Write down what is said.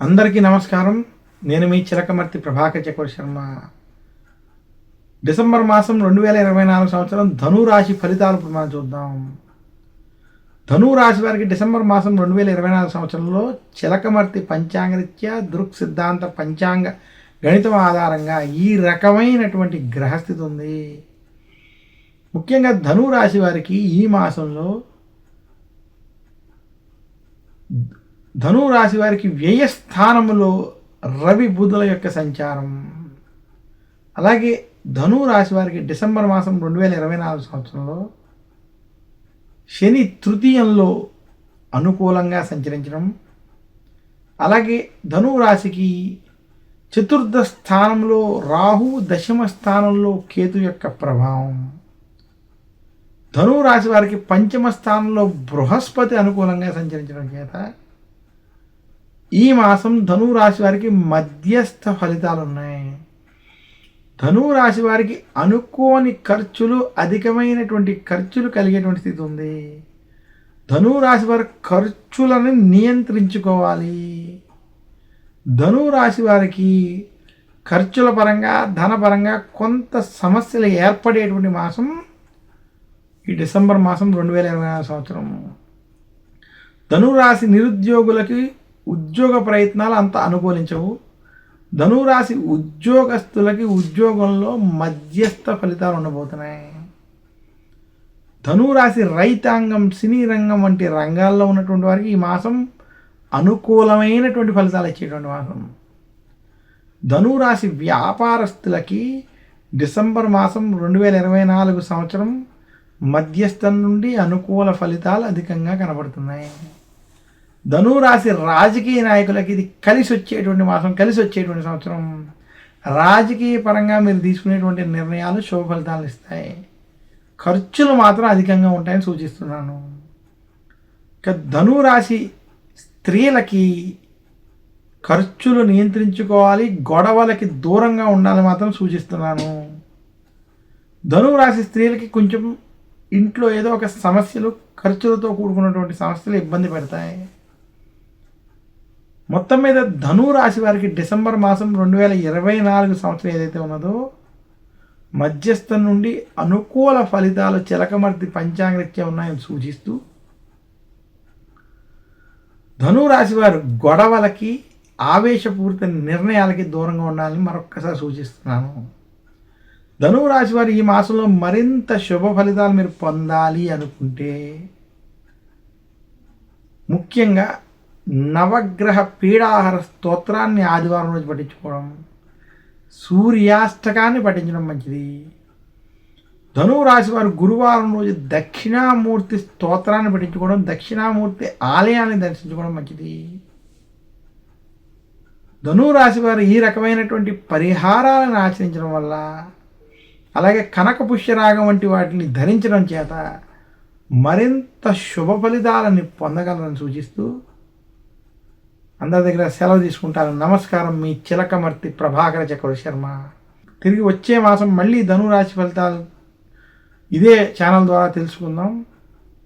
అందరికీ నమస్కారం. నేను మీ చిలకమర్తి ప్రభాకర్ చక్రవర్తి శర్మ. డిసెంబర్ మాసం రెండు వేల ఇరవై నాలుగు సంవత్సరం ధనురాశి ఫలితాలు ఇప్పుడు మనం చూద్దాం. ధను రాశి వారికి డిసెంబర్ మాసం రెండు వేల ఇరవై నాలుగు సంవత్సరంలో చిలకమర్తి పంచాంగరీత్యా దృక్ సిద్ధాంత పంచాంగ గణితం ఆధారంగా ఈ రకమైనటువంటి గ్రహస్థితి ఉంది. ముఖ్యంగా ధను రాశి వారికి ఈ మాసంలో ధను రాశి వారికి వ్యయస్థానంలో రవి బుధుల యొక్క సంచారం. అలాగే ధను రాశి వారికి డిసెంబర్ మాసం రెండు వేల ఇరవై నాలుగు సంవత్సరంలో శని తృతీయంలో అనుకూలంగా సంచరించడం. అలాగే ధను రాశికి చతుర్థ స్థానంలో రాహు దశమ స్థానంలో కేతు యొక్క ప్రభావం. ధను రాశి వారికి పంచమ స్థానంలో బృహస్పతి అనుకూలంగా సంచరించడం చేత ఈ మాసం ధను రాశి వారికి మధ్యస్థ ఫలితాలు ఉన్నాయి. ధను రాశి వారికి అనుకోని ఖర్చులు అధికమైనటువంటి ఖర్చులు కలిగేటువంటి స్థితి ఉంది. ధను రాశి వారి ఖర్చులను నియంత్రించుకోవాలి. ధను రాశి వారికి ఖర్చుల పరంగా ధనపరంగా కొంత సమస్యలు ఏర్పడేటువంటి మాసం ఈ డిసెంబర్ మాసం రెండు వేల ఇరవై నాలుగు సంవత్సరం. ధనురాశి నిరుద్యోగులకి ఉద్యోగ ప్రయత్నాలు అంత అనుకూలించవు. ధనురాశి ఉద్యోగస్తులకి ఉద్యోగంలో మధ్యస్థ ఫలితాలు ఉండబోతున్నాయి. ధనురాశి రైతాంగం సినీ రంగం వంటి రంగాల్లో ఉన్నటువంటి వారికి ఈ మాసం అనుకూలమైనటువంటి ఫలితాలు ఇచ్చేటువంటి మాసం. ధనురాశి వ్యాపారస్తులకి డిసెంబర్ మాసం రెండు వేల ఇరవై నాలుగు సంవత్సరం మధ్యస్థం నుండి అనుకూల ఫలితాలు అధికంగా కనబడుతున్నాయి. ధనురాశి రాజకీయ నాయకులకి ఇది కలిసి వచ్చేటువంటి మాసం కలిసి వచ్చేటువంటి సంవత్సరం. రాజకీయ పరంగా మీరు తీసుకునేటువంటి నిర్ణయాలు శుభ ఫలితాలు ఇస్తాయి. ఖర్చులు మాత్రం అధికంగా ఉంటాయని సూచిస్తున్నాను. ఇక ధనురాశి స్త్రీలకి ఖర్చులు నియంత్రించుకోవాలి గొడవలకి దూరంగా ఉండాలని మాత్రం సూచిస్తున్నాను. ధనురాశి స్త్రీలకి కొంచెం ఇంట్లో ఏదో ఒక సమస్యలు ఖర్చులతో కూడుకున్నటువంటి సమస్యలు ఇబ్బంది పెడతాయి. మొత్తం మీద ధను రాశి వారికి డిసెంబర్ మాసం రెండు వేల ఇరవై నాలుగు సంవత్సరం ఏదైతే ఉన్నదో మధ్యస్థం నుండి అనుకూల ఫలితాలు చిలకమర్తి పంచాంగరీత్యా ఉన్నాయని సూచిస్తూ ధను రాశి వారు గొడవలకి ఆవేశపూరిత నిర్ణయాలకి దూరంగా ఉండాలని మరొక్కసారి సూచిస్తున్నాను. ధనువు రాశి వారు ఈ మాసంలో మరింత శుభ ఫలితాలు మీరు పొందాలి అనుకుంటే ముఖ్యంగా నవగ్రహ పీడాహార స్తోత్రాన్ని ఆదివారం రోజు పఠించుకోవడం సూర్యాష్టకాన్ని పఠించడం మంచిది. ధనురాశి వారు గురువారం రోజు దక్షిణామూర్తి స్తోత్రాన్ని పఠించుకోవడం దక్షిణామూర్తి ఆలయాన్ని దర్శించుకోవడం మంచిది. ధనురాశి వారు ఈ రకమైనటువంటి పరిహారాలను ఆచరించడం వల్ల అలాగే కనక పుష్యరాగం వంటి వాటిని ధరించడం చేత మరింత శుభ ఫలితాలని పొందగలరని సూచిస్తూ అందరి దగ్గర సెలవు తీసుకుంటాను. నమస్కారం మీ చిలకమర్తి ప్రభాకర చక్ర శర్మ. తిరిగి వచ్చే మాసం మళ్ళీ ధనురాశి ఫలితాలు ఇదే ఛానల్ ద్వారా తెలుసుకుందాం.